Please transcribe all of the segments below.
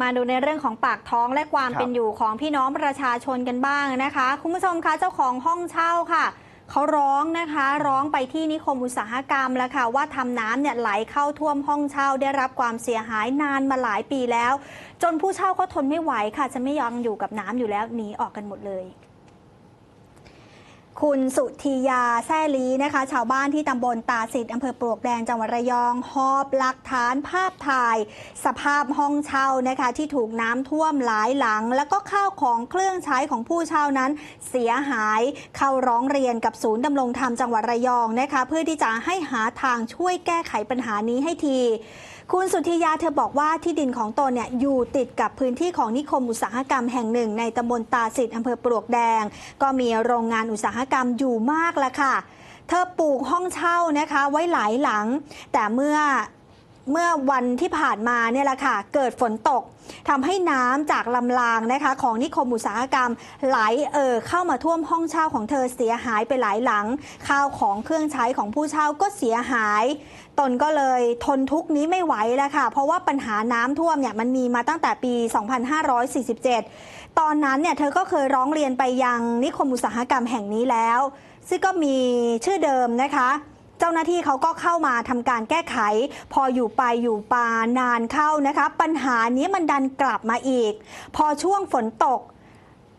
มาดูในเรื่องของปากท้องและความครับเป็นอยู่ของพี่น้องประชาชนกันบ้างนะคะ คุณผู้ชมคะเจ้าของห้องเช่าค่ะเขาร้องนะคะร้องไปที่นิคมอุตสาหกรรมแล้วค่ะว่าทำน้ำเนี่ยไหลเข้าท่วมห้องเช่าได้รับความเสียหายนานมาหลายปีแล้ว จนผู้เช่าเขาทนไม่ไหวค่ะ จะไม่ยอมอยู่กับน้ำอยู่แล้วหนีออกกันหมดเลย คุณสุธียาแซ่ลีนะคะ ชาวบ้านที่ตำบลตาสิทธิ์อำเภอปลวกแดงจังหวัดระยอง หอบหลักฐานภาพถ่าย สภาพห้องเช่านะคะ ที่ถูกน้ำท่วมหลายหลัง แล้วก็ข้าวของเครื่องใช้ของผู้เช่านั้น เสียหายเข้าร้องเรียนกับศูนย์ดำรงธรรมจังหวัดระยองนะคะ เพื่อที่จะให้หาทางช่วยแก้ไขปัญหานี้ให้ทีคุณสุธียาเธอบอกว่าที่ดินของตนเนี่ยอยู่ติดกับพื้นที่ของนิคมอุตสาหกรรมแห่งหนึ่ง ในตำบลตาสิทธิ์อำเภอปลวกแดง ก็มีโรงงานอุตสาหกรรมอยู่มากแล้วค่ะ เธอปลูกห้องเช่านะคะไว้หลายหลัง แต่เมื่อ เมื่อวันที่ผ่านมาเนี่ยแหละค่ะ เกิดฝนตกทำให้น้ำจากลำรางนะคะ ของนิคมอุตสาหกรรมไหลเอ่อเข้ามาท่วมห้องเช่าของเธอเสียหายไปหลายหลัง ข้าวของเครื่องใช้ของผู้เช่าก็เสียหาย ตนก็เลยทนทุกนี้ไม่ไหวแล้วค่ะ เพราะว่าปัญหาน้ำท่วมเนี่ยมันมีมาตั้งแต่ปี 2547 ตอนนั้นเนี่ยเธอก็เคยร้องเรียนไปยังนิคมอุตสาหกรรมแห่งนี้แล้ว ซึ่งก็มีชื่อเดิมนะคะ เจ้าหน้าที่เขาก็เข้ามาทำการแก้ไข พออยู่ไปอยู่ปานานเข้านะคะ ปัญหานี้มันดันกลับมาอีก พอช่วงฝนตก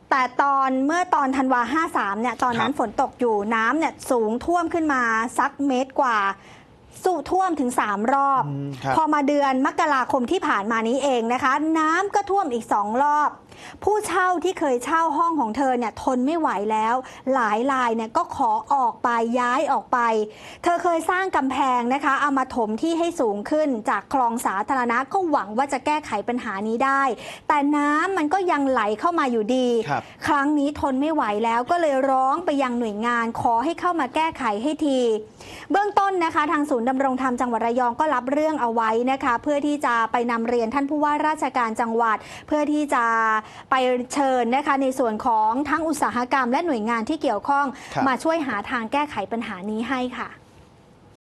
แต่ตอนเมื่อตอนธันวา 53 เนี่ย ตอนนั้นครับฝนตกอยู่น้ำเนี่ยสูงท่วมขึ้นมาสักเมตรกว่า สู่ท่วมถึง 3 รอบอืมครับพอมาเดือนมกราคมที่ผ่านมานี้เองนะคะ น้ำก็ท่วมอีกสองรอบผู้เช่าที่เคยเช่าห้องของเธอเนี่ยทนไม่ไหวแล้ว หลายรายเนี่ยก็ขอออกไปย้ายออกไป เธอเคยสร้างกำแพงนะคะเอามาถมที่ให้สูงขึ้นจากคลองสาธารณะก็หวังว่าจะแก้ไขปัญหานี้ได้ แต่น้ำมันก็ยังไหลเข้ามาอยู่ดีครับครั้งนี้ทนไม่ไหวแล้วก็เลยร้องไปยังหน่วยงานขอให้เข้ามาแก้ไขให้ที เบื้องต้นนะคะ ทางศูนย์ดำรงธรรมจังหวัดระยองก็รับเรื่องเอาไว้นะคะ เพื่อที่จะไปนำเรียนท่านผู้ว่าราชการจังหวัด เพื่อที่จะไปเชิญนะคะในส่วนของทั้งอุตสาหกรรมและหน่วยงานที่เกี่ยวข้องครับมาช่วยหาทางแก้ไขปัญหานี้ให้ค่ะ